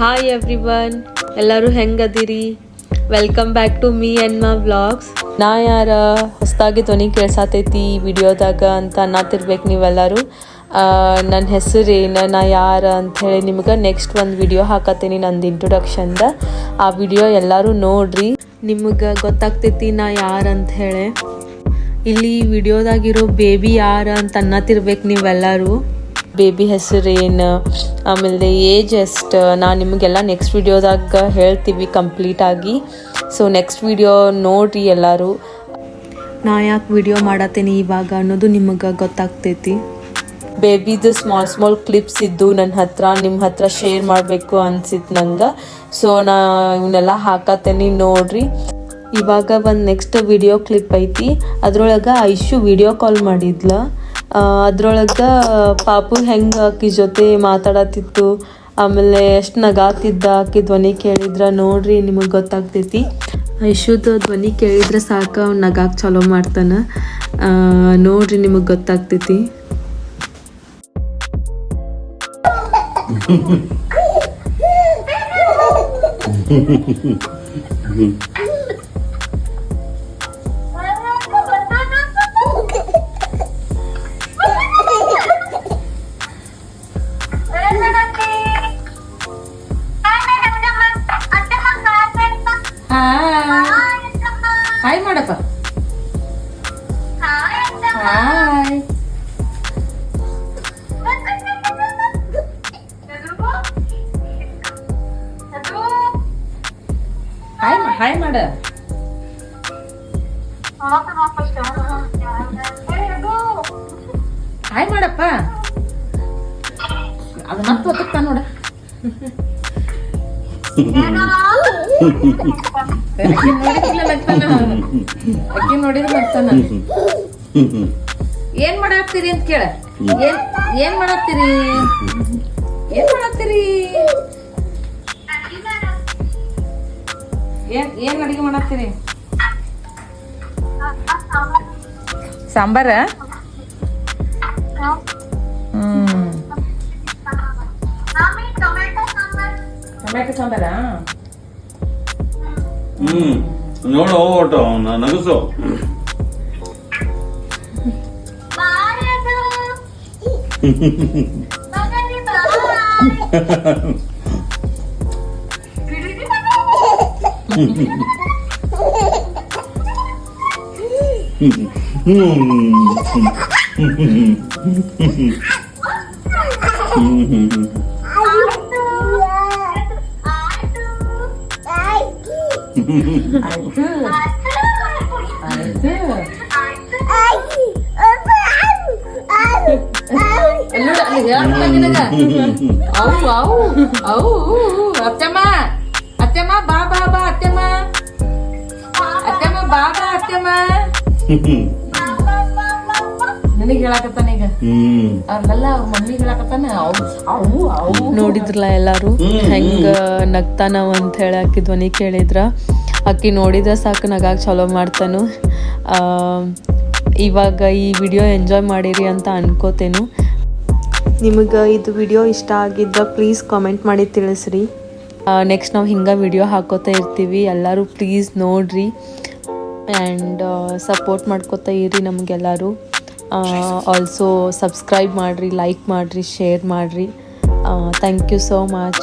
Hi every one ಎಲ್ಲರೂ ಹೆಂಗದಿರಿ? Welcome back to me and ಮಾ vlogs ನಾ ಯಾರ? ಹೊಸದಾಗಿ ಧ್ವನಿ ಕೇಳ್ಸಾತೈತಿ ಈ ವಿಡಿಯೋದಾಗ ಅಂತ ಅನ್ನತಿರ್ಬೇಕು ನೀವೆಲ್ಲರೂ. ನನ್ನ ಹೆಸರು ಏನು ನಾ ಯಾರ ಅಂಥೇಳಿ ನಿಮ್ಗೆ ನೆಕ್ಸ್ಟ್ ಒಂದು ವಿಡಿಯೋ ಹಾಕತ್ತೀನಿ ನಂದು ಇಂಟ್ರೊಡಕ್ಷನ್ದ ಆ ವಿಡಿಯೋ ಎಲ್ಲರೂ ನೋಡ್ರಿ. ನಿಮ್ಗೆ ಗೊತ್ತಾಗ್ತೈತಿ ನಾ ಯಾರು ಅಂತ ಹೇಳಿ ಇಲ್ಲಿ ವಿಡಿಯೋದಾಗಿರೋ ಬೇಬಿ ಯಾರ ಅಂತ ಅನ್ನತಿರ್ಬೇಕು ನೀವೆಲ್ಲರೂ. ಬೇಬಿ ಹೆಸರೇನು ಆಮೇಲೆ ಏಜ್ ಎಷ್ಟು ನಾ ನಿಮಗೆಲ್ಲ ನೆಕ್ಸ್ಟ್ ವಿಡಿಯೋದಾಗ ಹೇಳ್ತೀವಿ ಕಂಪ್ಲೀಟಾಗಿ ಸೊ ನೆಕ್ಸ್ಟ್ ವಿಡಿಯೋ ನೋಡಿರಿ ಎಲ್ಲರೂ. ನಾ ಯಾಕೆ ವಿಡಿಯೋ ಮಾಡತ್ತೀನಿ ಇವಾಗ ಅನ್ನೋದು ನಿಮಗೆ ಗೊತ್ತಾಗ್ತೈತಿ. ಬೇಬಿದು ಸ್ಮಾಲ್ ಸ್ಮಾಲ್ ಕ್ಲಿಪ್ಸ್ ಇದ್ದು ನನ್ನ ಹತ್ರ ನಿಮ್ಮ ಹತ್ರ ಶೇರ್ ಮಾಡಬೇಕು ಅನ್ಸಿತ್ತು ನಂಗೆ. ಸೊ ನಾ ಇವನ್ನೆಲ್ಲ ಹಾಕತ್ತೇನೆ ನೋಡ್ರಿ. ಇವಾಗ ಒಂದು ನೆಕ್ಸ್ಟ್ ವಿಡಿಯೋ ಕ್ಲಿಪ್ ಐತಿ. ಅದರೊಳಗೆ ಐಶು ವಿಡಿಯೋ ಕಾಲ್ ಮಾಡಿದ್ಲ. ಅದ್ರೊಳಗೆ ಪಾಪು ಹೆಂಗೆ ಆಕಿ ಜೊತೆ ಮಾತಾಡತ್ತಿತ್ತು, ಆಮೇಲೆ ಎಷ್ಟು ನಗಾತಿದ್ದ ಆಕಿ ಧ್ವನಿ ಕೇಳಿದ್ರ ನೋಡ್ರಿ ನಿಮಗೆ ಗೊತ್ತಾಗ್ತೈತಿ. ಯಶುದ ಧ್ವನಿ ಕೇಳಿದ್ರೆ ಸಾಕು ಅವ್ನು ನಗಾಕ್ ಚಲೋ ಮಾಡ್ತಾನ. ನೋಡ್ರಿ ನಿಮಗೆ ಗೊತ್ತಾಗ್ತೈತಿ. ಹಾಯ್ ಮಾಡಪ್ಪ ಹಾಯ್ ಹಾಯ್ ಹಾಯ್ ಮಾಡ ಹಾಯ್ ಮಾಡಪ್ಪ ಅದು ಮತ್ತೆ ಒತ್ತಕ್ತ ನೋಡ. ಅಕ್ಕಿ ನೋಡಿದ್ಲ ನಗ್ತಾನ ಅಕ್ಕಿ ನೋಡಿದ್ರೆ ನಗ್ತಾನ ಏನ್ ಮಾಡಾಕ್ತೀರಿ ಅಂತ ಕೇಳ ಏನ್ ಏನ್ ಮಾಡಾಕ್ತೀರಿ ಏನ್ ಮಾಡಾಕ್ತೀರಿ ಏನ್ ಏನ್ ಅಡಿಗೆ ಮಾಡಾಕ್ತೀರಿ ಸಾಂಬಾರ ಹ್ಮ್ ಟೊಮ್ಯಾಟೊ ಸಾಂಬಾರ ಹ್ಮ್ ನೋಡು ಒಟ್ಟು ಅವನ ನಗಸು ಆಯ್ತು Artı. Artı. එල්ලුඩ හෙයාටලගෙනක අව් අව් අව් අත්තම අත්තම බාබා බා අත්තම අත්තම බාබා අත්තම ಬಾ ಅತ್ತಮ್ಮ ಈಗ. ಹ್ಮ್. ಅವ್ರನ್ನೆಲ್ಲ ಅವ್ರ ಮಮ್ಮಿಗೆ ಹೇಳಕತ್ತಾನ ಅವು ಅವು ಅವು ನೋಡಿದ್ರಲ್ಲ ಎಲ್ಲರೂ? ಹೆಂಗ ನಗ್ತಾನವ ಅಂತ ಹೇಳಿ ಆಕಿ ಧ್ವನಿ ಕೇಳಿದ್ರ. ಆಕಿ ನೋಡಿದ್ರೆ ಸಾಕು ನಗಾಕ್ ಚಲೋ ಮಾಡ್ತಾನು. ಆ, ಇವಾಗ ಈ ವಿಡಿಯೋ ಎಂಜಾಯ್ ಮಾಡಿರಿ ಅಂತ ಅನ್ಕೋತೇನು. ನಿಮಗೆ ಇದು ವಿಡಿಯೋ ಇಷ್ಟ ಆಗಿದ್ದ ಪ್ಲೀಸ್ ಕಾಮೆಂಟ್ ಮಾಡಿ ತಿಳಿಸ್ರಿ. ನೆಕ್ಸ್ಟ್ ನಾವು ಹಿಂಗೆ ವಿಡಿಯೋ ಹಾಕೋತಾ ಇರ್ತೀವಿ. ಎಲ್ಲರೂ ಪ್ಲೀಸ್ ನೋಡ್ರಿ. ಆ್ಯಂಡ್ ಸಪೋರ್ಟ್ ಮಾಡ್ಕೋತಾ ಇರಿ ನಮಗೆಲ್ಲರೂ. ಆಲ್ಸೋ ಸಬ್ಸ್ಕ್ರೈಬ್ ಮಾಡಿರಿ ಲೈಕ್ ಮಾಡಿರಿ ಶೇರ್ ಮಾಡಿರಿ. Thank you so much